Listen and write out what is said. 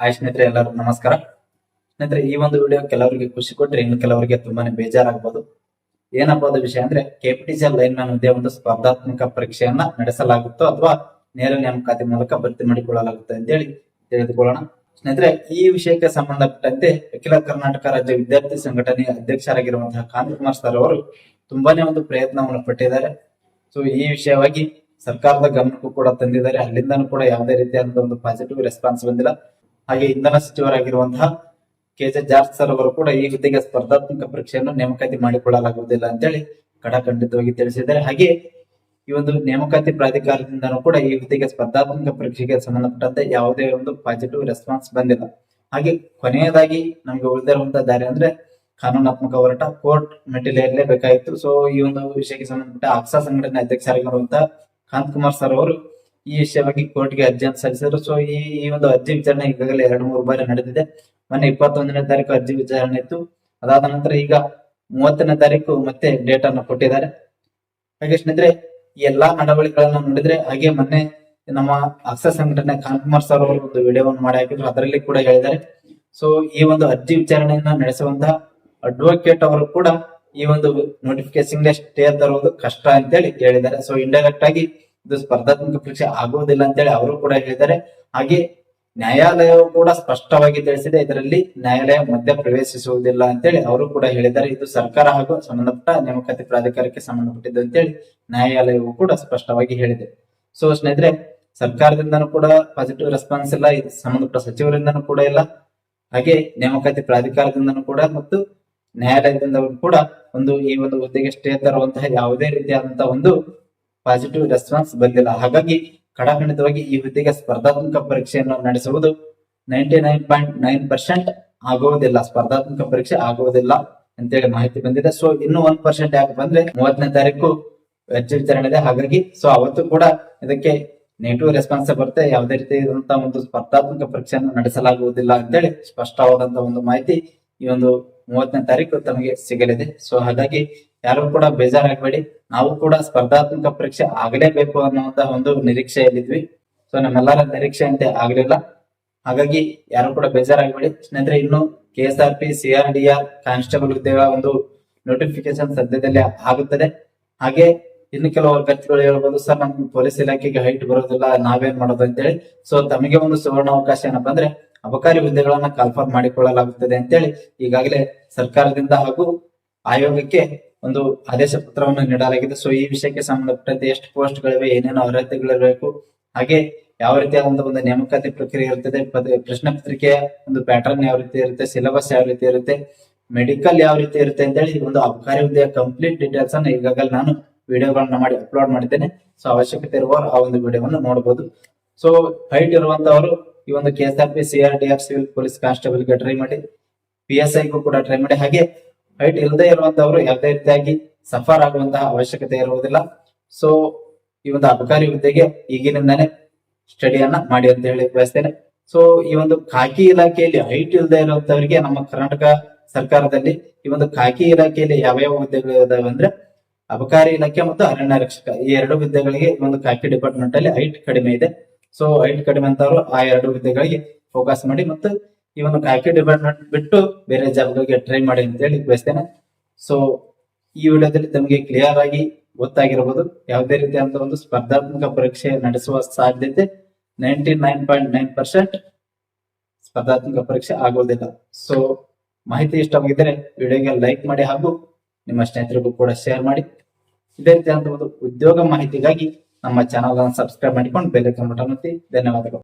Hi ಸ್ನೇಹಿತರೆ ಎಲ್ಲರೂ ನಮಸ್ಕಾರ. ಸ್ನೇಹಿತರೆ, ಈ ಒಂದು ವಿಡಿಯೋ ಕೆಲವರಿಗೆ ಖುಷಿ ಕೊಟ್ಟರೆ ಇನ್ನು ಕೆಲವರಿಗೆ ತುಂಬಾನೇ ಬೇಜಾರಾಗಬಹುದು ಏನಪ್ಪಾ ವಿಷಯ ಅಂದ್ರೆ ಕೆಪಿಟಿಸಿಎಲ್ ಲೈನ್ ಮ್ಯಾನ್ ಹುದ್ದೆ ಒಂದು ಸ್ಪರ್ಧಾತ್ಮಕ ಪರೀಕ್ಷೆಯನ್ನ ನಡೆಸಲಾಗುತ್ತೋ ಅಥವಾ ನೇರ ನೇಮಕಾತಿ ಮೂಲಕ ಭರ್ತಿ ಮಾಡಿಕೊಳ್ಳಲಾಗುತ್ತೆ ಅಂತೇಳಿ ತಿಳಿದುಕೊಳ್ಳೋಣ. ಸ್ನೇಹಿತರೆ, ಈ ವಿಷಯಕ್ಕೆ ಸಂಬಂಧಪಟ್ಟಂತೆ ಅಖಿಲ ಕರ್ನಾಟಕ ರಾಜ್ಯ ವಿದ್ಯಾರ್ಥಿ ಸಂಘಟನೆಯ ಅಧ್ಯಕ್ಷರಾಗಿರುವಂತಹ ಕಾಂತಕುಮಾರ್ ಸರ್ ಅವರು ತುಂಬಾನೇ ಒಂದು ಪ್ರಯತ್ನವನ್ನು ಪಟ್ಟಿದ್ದಾರೆ. ಸೊ ಈ ವಿಷಯವಾಗಿ ಸರ್ಕಾರದ ಗಮನಕ್ಕೂ ಕೂಡ ತಂದಿದ್ದಾರೆ. ಅಲ್ಲಿಂದನೂ ಕೂಡ ಯಾವುದೇ ರೀತಿಯಾದ ಒಂದು ಪಾಸಿಟಿವ್ ರೆಸ್ಪಾನ್ಸ್ ಬಂದಿಲ್ಲ. ಹಾಗೆ ಇಂಧನ ಸಚಿವರಾಗಿರುವಂತಹ ಕೆ ಜೆ ಜಾರ್ಜ್ ಸರ್ ಅವರು ಕೂಡ ಈ ಹುದ್ದೆಗೆ ಸ್ಪರ್ಧಾತ್ಮಕ ಪರೀಕ್ಷೆಯನ್ನು ನೇಮಕಾತಿ ಮಾಡಿಕೊಳ್ಳಲಾಗುವುದಿಲ್ಲ ಅಂತೇಳಿ ಕಡಾಖಂಡಿತವಾಗಿ ತಿಳಿಸಿದ್ದಾರೆ. ಹಾಗೆ ಈ ಒಂದು ನೇಮಕಾತಿ ಪ್ರಾಧಿಕಾರದಿಂದನೂ ಕೂಡ ಈ ಹುದ್ದೆಗೆ ಸ್ಪರ್ಧಾತ್ಮಕ ಪರೀಕ್ಷೆಗೆ ಸಂಬಂಧಪಟ್ಟಂತೆ ಯಾವುದೇ ಒಂದು ಪಾಸಿಟಿವ್ ರೆಸ್ಪಾನ್ಸ್ ಬಂದಿಲ್ಲ. ಹಾಗೆ ಕೊನೆಯದಾಗಿ ನಮಗೆ ಉಳಿದಿರುವಂತಹ ದಾರಿ ಅಂದ್ರೆ ಕಾನೂನಾತ್ಮಕ ಹೋರಾಟ, ಕೋರ್ಟ್ ಮೆಟ್ಟಿಲೇರಲೇಬೇಕಾಗಿತ್ತು ಸೊ ಈ ಒಂದು ವಿಷಯಕ್ಕೆ ಸಂಬಂಧಪಟ್ಟ ಆಕ್ಸಾ ಸಂಘಟನೆ ಅಧ್ಯಕ್ಷರಾಗಿರುವಂತಹ ಕಾಂತಕುಮಾರ್ ಸರ್ ಅವರು ಈ ವಿಷಯವಾಗಿ ಕೋರ್ಟ್ಗೆ ಅರ್ಜಿಯನ್ನು ಸಲ್ಲಿಸಿದ್ರು. ಸೊ ಈ ಈ ಒಂದು ಅರ್ಜಿ ವಿಚಾರಣೆ ಈಗಾಗಲೇ ಎರಡು ಮೂರು ಬಾರಿ ನಡೆದಿದೆ. ಮೊನ್ನೆ ಇಪ್ಪತ್ತೊಂದನೇ ತಾರೀಕು ಅರ್ಜಿ ವಿಚಾರಣೆ ಇತ್ತು. ಅದಾದ ನಂತರ ಈಗ ಮೂವತ್ತನೇ ತಾರೀಕು ಮತ್ತೆ ಡೇಟ್ ಅನ್ನು ಕೊಟ್ಟಿದ್ದಾರೆ. ಹಾಗೆ ಸ್ನೇಹಿತರೆ ಎಲ್ಲಾ ನಡವಳಿಕೆಗಳನ್ನು ನೋಡಿದ್ರೆ ಹಾಗೆ ಮೊನ್ನೆ ನಮ್ಮ ಅಕ್ಷ ಸಂಘಟನೆ ಕಾನ್ಕುಮಾರ್ ಸರ್ ಅವರು ಒಂದು ವಿಡಿಯೋವನ್ನು ಮಾಡಿ ಹಾಕಿದ್ರು. ಅದರಲ್ಲಿ ಕೂಡ ಹೇಳಿದ್ದಾರೆ. ಸೊ ಈ ಒಂದು ಅರ್ಜಿ ವಿಚಾರಣೆಯನ್ನ ನಡೆಸುವಂತಹ ಅಡ್ವೊಕೇಟ್ ಅವರು ಕೂಡ ಈ ಒಂದು ನೋಟಿಫಿಕೇಶನ್ ಸ್ಟೇ ತರುವುದು ಕಷ್ಟ ಅಂತೇಳಿ ಹೇಳಿದ್ದಾರೆ. ಸೊ ಇಂಡೈರೆಕ್ಟ್ ಆಗಿ ಇದು ಸ್ಪರ್ಧಾತ್ಮಕ ಪರೀಕ್ಷೆ ಆಗುವುದಿಲ್ಲ ಅಂತೇಳಿ ಅವರು ಕೂಡ ಹೇಳಿದ್ದಾರೆ. ಹಾಗೆ ನ್ಯಾಯಾಲಯವು ಕೂಡ ಸ್ಪಷ್ಟವಾಗಿ ತಿಳಿಸಿದೆ, ಇದರಲ್ಲಿ ನ್ಯಾಯಾಲಯ ಮಧ್ಯ ಪ್ರವೇಶಿಸುವುದಿಲ್ಲ ಅಂತೇಳಿ ಅವರು ಕೂಡ ಹೇಳಿದ್ದಾರೆ. ಇದು ಸರ್ಕಾರ ಹಾಗೂ ಸಂಬಂಧಪಟ್ಟ ನೇಮಕಾತಿ ಪ್ರಾಧಿಕಾರಕ್ಕೆ ಸಂಬಂಧಪಟ್ಟಿದ್ದು ಅಂತೇಳಿ ನ್ಯಾಯಾಲಯವು ಕೂಡ ಸ್ಪಷ್ಟವಾಗಿ ಹೇಳಿದೆ. ಸೊ ಸ್ನೇಹಿತರೆ, ಸರ್ಕಾರದಿಂದನೂ ಕೂಡ ಪಾಸಿಟಿವ್ ರೆಸ್ಪಾನ್ಸ್ ಇಲ್ಲ, ಇದು ಸಂಬಂಧಪಟ್ಟ ಸಚಿವರಿಂದನೂ ಕೂಡ ಇಲ್ಲ. ಹಾಗೆ ನೇಮಕಾತಿ ಪ್ರಾಧಿಕಾರದಿಂದನೂ ಕೂಡ ಮತ್ತು ನ್ಯಾಯಾಲಯದಿಂದ ಕೂಡ ಒಂದು ಈ ಒಂದು ಹುದ್ದೆಗೆ ಸ್ಟೇ ತರುವಂತಹ ಯಾವುದೇ ರೀತಿಯಾದಂತಹ ಒಂದು ಪಾಸಿಟಿವ್ ರೆಸ್ಪಾನ್ಸ್ ಬಂದಿಲ್ಲ. ಹಾಗಾಗಿ ಕಡಾಖಂಡಿತವಾಗಿ ಈ ಹುದ್ದೆಗೆ ಸ್ಪರ್ಧಾತ್ಮಕ ಪರೀಕ್ಷೆಯನ್ನು ನಡೆಸುವುದು ninety nine point nine percent ಆಗುವುದಿಲ್ಲ. ಸ್ಪರ್ಧಾತ್ಮಕ ಪರೀಕ್ಷೆ ಆಗುವುದಿಲ್ಲ ಅಂತ ಹೇಳಿ ಮಾಹಿತಿ ಬಂದಿದೆ. ಸೊ ಇನ್ನು ಒಂದ್ ಪರ್ಸೆಂಟ್ ಯಾಕೆ ಬಂದ್ರೆ ಮೂವತ್ತನೇ ತಾರೀಕು ವೆಚ್ಚ ವಿತರಣೆ ಇದೆ ಹಾಗಾಗಿ ಸೊ ಅವತ್ತು ಕೂಡ ಇದಕ್ಕೆ ನೆಗೆಟಿವ್ ರೆಸ್ಪಾನ್ಸ್ ಬರುತ್ತೆ. ಯಾವುದೇ ರೀತಿಯಾದಂತಹ ಒಂದು ಸ್ಪರ್ಧಾತ್ಮಕ ಪರೀಕ್ಷೆಯನ್ನು ನಡೆಸಲಾಗುವುದಿಲ್ಲ ಅಂತೇಳಿ ಸ್ಪಷ್ಟವಾದಂತಹ ಒಂದು ಮಾಹಿತಿ ಈ ಒಂದು ಮೂವತ್ತನೇ ತಾರೀಕು ತಮಗೆ ಸಿಗಲಿದೆ. ಸೊ ಹಾಗಾಗಿ ಯಾರು ಕೂಡ ಬೇಜಾರಾಗಬೇಡಿ. ನಾವು ಕೂಡ ಸ್ಪರ್ಧಾತ್ಮಕ ಪರೀಕ್ಷೆ ಆಗಲೇಬೇಕು ಅನ್ನುವಂತಹ ಒಂದು ನಿರೀಕ್ಷೆಯಲ್ಲಿದ್ವಿ. ಸೊ ನಮ್ಮೆಲ್ಲರ ನಿರೀಕ್ಷೆ ಅಂತೆ ಆಗ್ಲಿಲ್ಲ. ಹಾಗಾಗಿ ಯಾರು ಕೂಡ ಬೇಜಾರಾಗಬೇಡಿ. ಸ್ನೇಹಿತರೆ, ಇನ್ನು K S R P C R D R constable ಹುದ್ದೆಗಳ ಒಂದು ನೋಟಿಫಿಕೇಶನ್ ಸದ್ಯದಲ್ಲಿ ಆಗುತ್ತದೆ. ಹಾಗೆ ಇನ್ನು ಕೆಲವು ಅಭ್ಯರ್ಥಿಗಳು ಹೇಳ್ಬೋದು, ಸರ್, ನಮ್ಗೆ ಪೊಲೀಸ್ ಇಲಾಖೆಗೆ ಹೈಟ್ ಬರೋದಿಲ್ಲ, ನಾವೇನ್ ಮಾಡೋದು ಅಂತೇಳಿ. ಸೊ ತಮಗೆ ಒಂದು ಸುವರ್ಣ ಅವಕಾಶ ಏನಪ್ಪಾ ಅಂದ್ರೆ ಅಬಕಾರಿ ಹುದ್ದೆಗಳನ್ನ ಕಾಲ್ಫರ್ ಮಾಡಿಕೊಳ್ಳಲಾಗುತ್ತದೆ ಅಂತೇಳಿ ಈಗಾಗಲೇ ಸರ್ಕಾರದಿಂದ ಹಾಗೂ ಆಯೋಗಕ್ಕೆ ಒಂದು ಆದೇಶ ಪತ್ರವನ್ನು ನೀಡಲಾಗಿದೆ. ಸೊ ಈ ವಿಷಯಕ್ಕೆ ಸಂಬಂಧಪಟ್ಟಂತೆ ಎಷ್ಟು ಪೋಸ್ಟ್ ಗಳಿವೆ, ಏನೇನು ಅರ್ಹತೆಗಳಿರಬೇಕು ಹಾಗೆ ಯಾವ ರೀತಿಯಾದ ಒಂದು ನೇಮಕಾತಿ ಪ್ರಕ್ರಿಯೆ ಇರುತ್ತದೆ ಪ್ರಶ್ನೆ ಪತ್ರಿಕೆಯ ಒಂದು ಪ್ಯಾಟರ್ನ್ ಯಾವ ರೀತಿ ಇರುತ್ತೆ ಸಿಲೆಬಸ್ ಯಾವ ರೀತಿ ಇರುತ್ತೆ ಮೆಡಿಕಲ್ ಯಾವ ರೀತಿ ಇರುತ್ತೆ ಅಂತ ಹೇಳಿ ಒಂದು ಅಬಕಾರಿ ಹುದ್ದೆಯ ಕಂಪ್ಲೀಟ್ ಡೀಟೇಲ್ಸ್ ಅನ್ನು ಈಗಾಗಲೇ ನಾನು ವಿಡಿಯೋಗಳನ್ನ ಮಾಡಿ ಅಪ್ಲೋಡ್ ಮಾಡಿದ್ದೇನೆ. ಸೊ ಅವಶ್ಯಕತೆ ಇರುವ ಆ ಒಂದು ವಿಡಿಯೋವನ್ನು ನೋಡಬಹುದು ಸೊ ಹೈಟ್ ಇರುವಂತವರು ಈ ಒಂದು K S P C R D R civil police ಕಾನ್ಸ್ಟೇಬಲ್ಗೆ try ಮಾಡಿ ಪಿ ಎಸ್ ಐಗೂ ಕೂಡ ಟ್ರೈ ಮಾಡಿ. ಹಾಗೆ ಹೈಟ್ ಇಲ್ಲದೆ ಇರುವಂತವರು ಯಾವುದೇ ರೀತಿಯಾಗಿ ಸಫರ್ ಆಗುವಂತಹ ಅವಶ್ಯಕತೆ ಇರುವುದಿಲ್ಲ. ಸೊ ಈ ಒಂದು ಅಬಕಾರಿ ಹುದ್ದೆಗೆ ಈಗಿನಿಂದಾನೇ ಸ್ಟಡಿಯನ್ನ ಮಾಡಿ ಅಂತ ಹೇಳಿ ಬಯಸ್ತೇನೆ. ಸೊ ಈ ಒಂದು ಖಾಕಿ ಇಲಾಖೆಯಲ್ಲಿ ಹೈಟ್ ಇಲ್ಲದೆ ಇರುವಂತವರಿಗೆ ನಮ್ಮ ಕರ್ನಾಟಕ ಸರ್ಕಾರದಲ್ಲಿ ಈ ಒಂದು ಖಾಕಿ ಇಲಾಖೆಯಲ್ಲಿ ಯಾವ ಹುದ್ದೆಗಳು ಇದಾವೆ ಅಂದ್ರೆ ಅಬಕಾರಿ ಇಲಾಖೆ ಮತ್ತು ಅರಣ್ಯ ರಕ್ಷಕ ಈ ಎರಡು ಹುದ್ದೆಗಳಿಗೆ ಒಂದು ಖಾಕಿ ಡಿಪಾರ್ಟ್ಮೆಂಟ್ ಅಲ್ಲಿ ಹೈಟ್ ಕಡಿಮೆ ಇದೆ. ಸೊ ಹೈಟ್ ಕಡಿಮೆ ಅಂತವರು ಆ ಎರಡು ಹುದ್ದೆಗಳಿಗೆ ಫೋಕಸ್ ಮಾಡಿ ಮತ್ತು ಈ ಒಂದು ಕಾಯಕಿ ಡಿಪಾರ್ಟ್ಮೆಂಟ್ ಬಿಟ್ಟು ಬೇರೆ ಜಾಬ್ಗಳಿಗೆ ಟ್ರೈ ಮಾಡಿ ಅಂತ ಹೇಳಿ ಬಯಸ್ತೇನೆ. ಸೊ ಈ ವಿಡಿಯೋದಲ್ಲಿ ತಮಗೆ ಕ್ಲಿಯರ್ ಆಗಿ ಗೊತ್ತಾಗಿರಬಹುದು ಯಾವುದೇ ರೀತಿಯಾದ ಒಂದು ಸ್ಪರ್ಧಾತ್ಮಕ ಪರೀಕ್ಷೆ ನಡೆಸುವ ಸಾಧ್ಯತೆ ninety nine point nine percent ಸ್ಪರ್ಧಾತ್ಮಕ ಪರೀಕ್ಷೆ ಆಗುವುದಿಲ್ಲ ಸೊ ಮಾಹಿತಿ ಇಷ್ಟವಾಗಿದ್ದರೆ ವಿಡಿಯೋಗೆ ಲೈಕ್ ಮಾಡಿ ಹಾಗೂ ನಿಮ್ಮ ಸ್ನೇಹಿತರಿಗೂ ಕೂಡ ಶೇರ್ ಮಾಡಿ. ಇದೇ ರೀತಿಯಾದ ಒಂದು ಉದ್ಯೋಗ ಮಾಹಿತಿಗಾಗಿ ನಮ್ಮ ಚಾನಲ್ ಅನ್ನು ಸಬ್ಸ್ಕ್ರೈಬ್ ಮಾಡಿಕೊಂಡು ಬೆಲೆ ಒತ್ತಿ. ಧನ್ಯವಾದಗಳು.